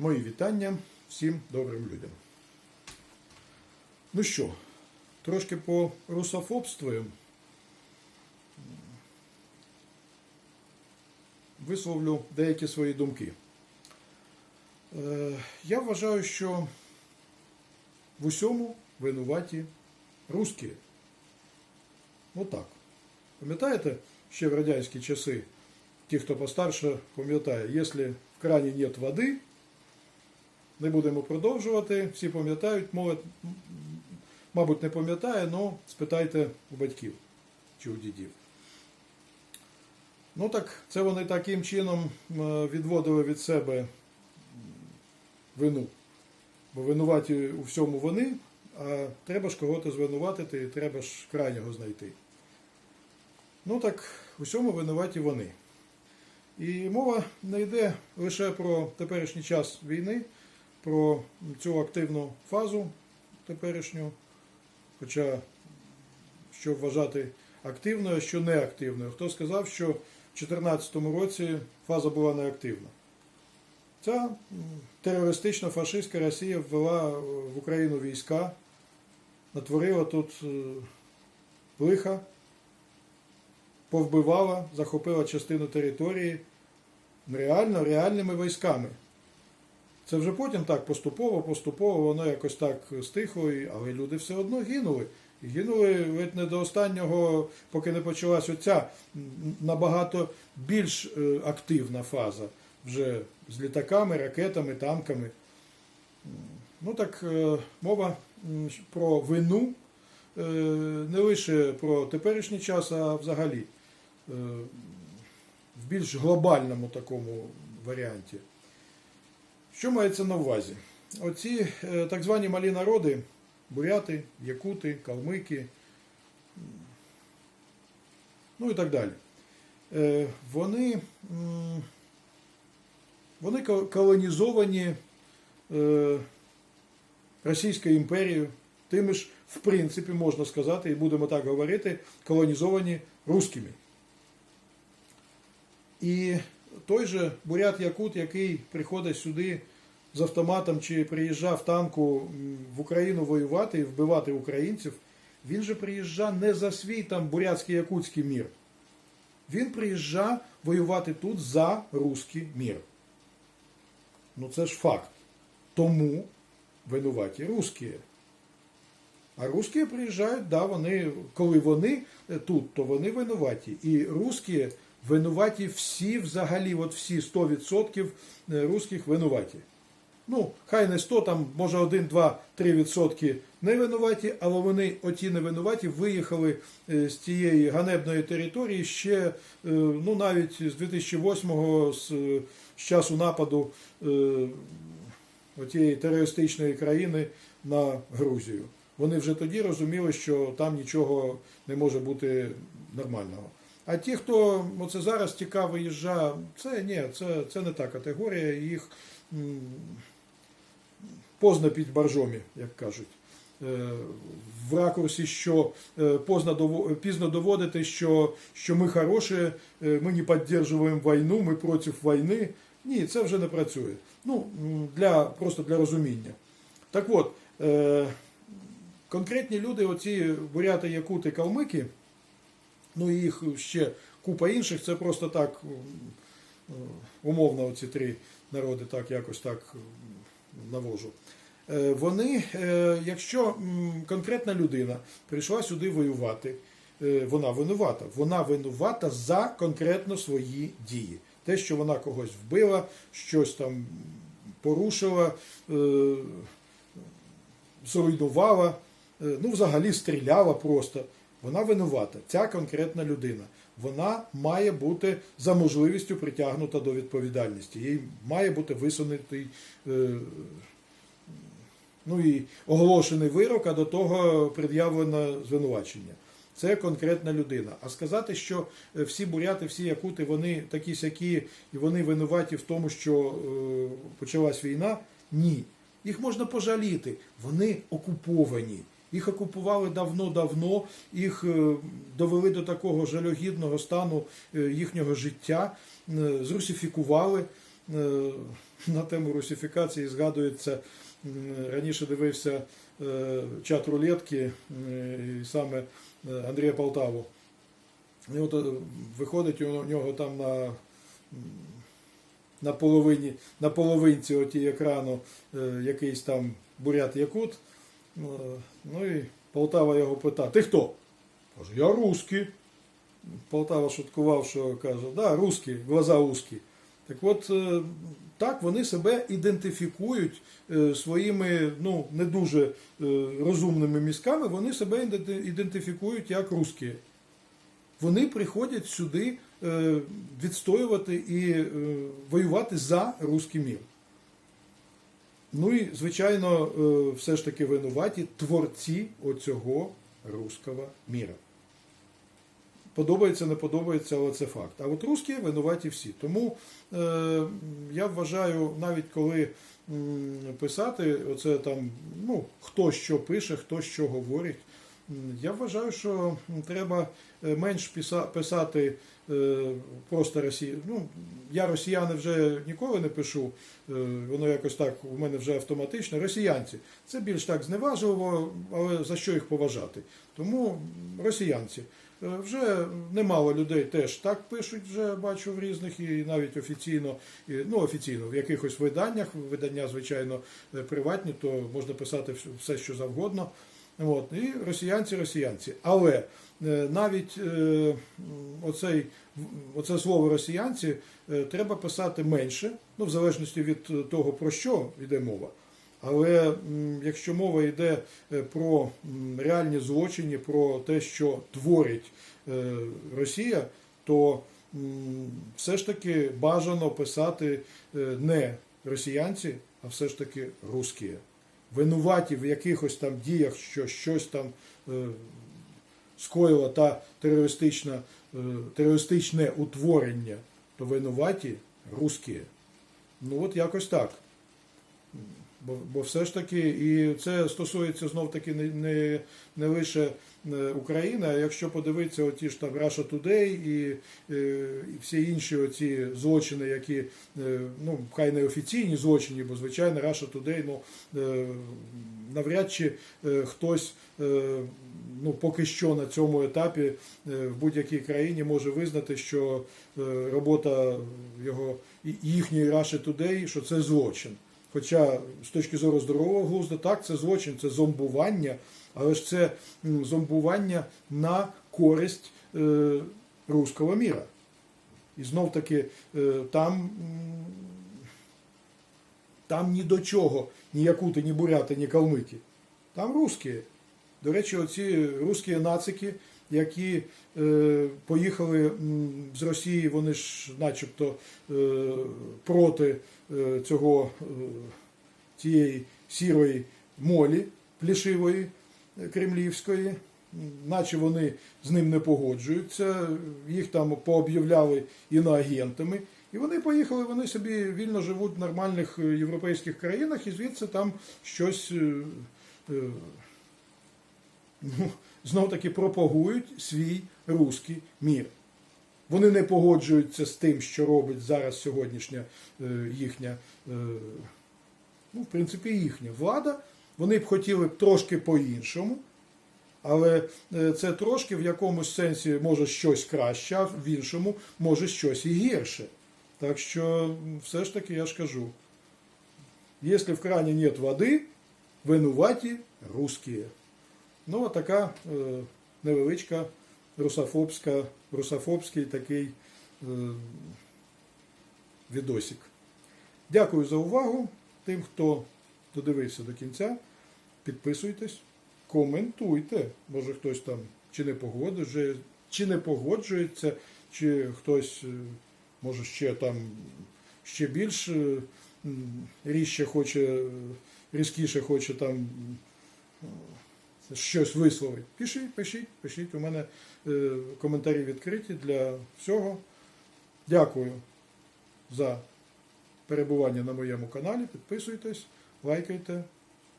Мої вітання всім добрим людям. Ну що, трошки по русофобствую. Висловлю деякі свої думки. Е, Я вважаю, що в усьому винуваті русські. Отак. Пам'ятаєте, ще в радянські часи, ті, хто постарше, пам'ятає, якщо в крані нет води, не будемо продовжувати, всі пам'ятають, молодь, мабуть, не пам'ятає, але спитайте у батьків чи у дідів. Ну так, це вони таким чином е, відводили від себе вину. Бо винуваті у всьому вони, а треба ж кого-то звинуватити, і треба ж крайнього знайти. Ну так, у всьому винуваті вони. І мова не йде лише про теперішній час війни, про цю активну фазу теперішню, хоча що вважати активною, а що неактивною. Хто сказав, що в 2014 році фаза була неактивна? Ця терористична фашистська Росія ввела е, в Україну війська, натворила тут е, лиха, повбивала, захопила частину території реально, реальними військами. Це вже потім так поступово, поступово воно якось так стихло, але люди все одно гинули. Гинули ледь не до останнього, поки не почалась оця набагато більш е, активна фаза вже з літаками, ракетами, танками. Ну так, е, мова про вину е, не лише про теперішній час, а взагалі в більш глобальному такому варіанті. Що мається на увазі? Оці е, так звані малі народи, буряти, якути, калмики, ну і так далі. Е, Вони, вони колонізовані е, Російською імперією, тими ж, в принципі, можна сказати, і будемо так говорити, колонізовані русскими. І той же бурят Якут, який приходить сюди з автоматом чи приїжджав в танку в Україну воювати і вбивати українців, він же приїжджав не за свій там бурятський якутський мір. Він приїжджав воювати тут за руський мір. Ну це ж факт. Тому винуваті русські. А русські приїжджають, да, вони, коли вони тут, то вони винуваті. І русські винуваті всі взагалі, от всі 100% русських винуваті. Ну, хай не 100, там може 1, 2, 3 відсотки не винуваті, але вони, оті не винуваті, виїхали е, з тієї ганебної території ще, е, ну навіть з 2008-го, з, е, з часу нападу е, отієї терористичної країни на Грузію. Вони вже тоді розуміли, що там нічого не може бути нормального. А ті, хто оце зараз тікав виїжджав, це ні, це, це не та категорія, їх м, поздно під боржомі, як кажуть. Е, В ракурсі, що е, пізно доводити, що, що ми хороші, е, ми не підтримуємо війну, ми проти війни. Ні, це вже не працює. Ну, для, просто для розуміння. Так от, конкретні люди, оці буряти, якути, калмики, ну і їх ще купа інших, це просто так е, умовно оці три народи, так якось так навожу. Е, Вони, е, якщо конкретна людина прийшла сюди воювати, вона винувата. Вона винувата за конкретно свої дії. Те, що вона когось вбила, щось там порушила, зруйнувала, ну взагалі стріляла просто. Вона винувата, ця конкретна людина. Вона має бути за можливістю притягнута до відповідальності. Їй має бути висунутий е, ну і оголошений вирок, а до того пред'явлено звинувачення. Це конкретна людина. А сказати, що е, всі буряти, всі якути, вони такі сякі, і вони винуваті в тому, що е, почалась війна, ні. Їх можна пожаліти. Вони окуповані. Їх окупували давно-давно, їх е, довели до такого жалюгідного стану е, їхнього життя, е, зрусифікували. на тему русифікації згадується, раніше дивився чат рулетки саме Андрія Полтаву. І от виходить у нього там на, на половині, на половинці оті екрану якийсь там бурят Якут. Е, Ну і Полтава його пита: Ти хто? Каже, я русский. Полтава шуткував, що каже, да, русські, глаза узкі. Так от, е, так вони себе ідентифікують е, своїми ну, не дуже розумними мізками, вони себе ідентифікують як русські. Вони приходять сюди відстоювати і воювати за русський мір. Ну і, звичайно, е, все ж таки винуваті творці оцього руского міра. Подобається, не подобається, але це факт. А от русські винуваті всі. Тому е, я вважаю, навіть коли писати, оце там, ну, хто що пише, хто що говорить, я вважаю, що треба е, менш писати е, просто Росії. Ну, я росіяни вже ніколи не пишу, е, воно якось так у мене вже автоматично. Росіянці. Це більш так зневажливо, але за що їх поважати? Тому росіянці. Вже немало людей теж так пишуть, вже бачу в різних і навіть офіційно, ну офіційно, в якихось виданнях, видання, звичайно, приватні, то можна писати все, що завгодно. От, і росіянці, росіянці. Але е, навіть е, оцей, оце слово росіянці е, треба писати менше, ну, в залежності від того, про що йде мова. Але якщо мова йде про реальні злочини, про те, що творить Росія, то все ж таки бажано писати не росіянці, а все ж таки русські. Винуваті в якихось там діях, що щось там е, скоїла та терористична, е, терористичне утворення, то винуваті русські. Ну от якось так. Бо, бо все ж таки, і це стосується знов таки не, не, не лише е, України, а якщо подивитися оті ж там Russia Today і, е, і всі інші оці злочини, які, е, ну, хай не офіційні злочини, бо звичайно Russia Today, ну, навряд чи хтось ну, поки що на цьому етапі в будь-якій країні може визнати, що робота його їхньої Russia Today, що це злочин. Хоча з точки зору здорового глузду, так, це злочин, це зомбування, але ж це зомбування на користь е, руського міра. І знов таки е, там, там ні до чого ні якути, ні буряти, ні калмики. Там русські. До речі, оці русські нацики, які е, поїхали з Росії, вони ж начебто е, проти е, цього тієї сірої молі плішивої кремлівської, наче вони з ним не погоджуються, їх там пооб'являли іноагентами. І вони поїхали, вони собі вільно живуть в нормальних європейських країнах, і звідси там щось ну, знов таки пропагують свій руський мір. Вони не погоджуються з тим, що робить зараз сьогоднішня е, їхня, е, ну, в принципі, їхня влада. Вони б хотіли трошки по-іншому, але е, це трошки в якомусь сенсі може щось краще, а в іншому може щось і гірше. Так що, все ж таки, я ж кажу, якщо в крані нет води, винуваті русські. Ну, така е, невеличка русофобська, русофобський такий е, відосик. Дякую за увагу. Тим, хто додивився до кінця, підписуйтесь, коментуйте. Може хтось там чи не погоджує, чи не погоджується, чи хтось, е, може, ще там ще більш різче хоче, різкіше хоче там щось висловить. Пишіть, пишіть, пишіть. У мене е, коментарі відкриті для всього. Дякую за перебування на моєму каналі. Підписуйтесь, лайкайте.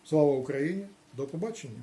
Слава Україні! До побачення!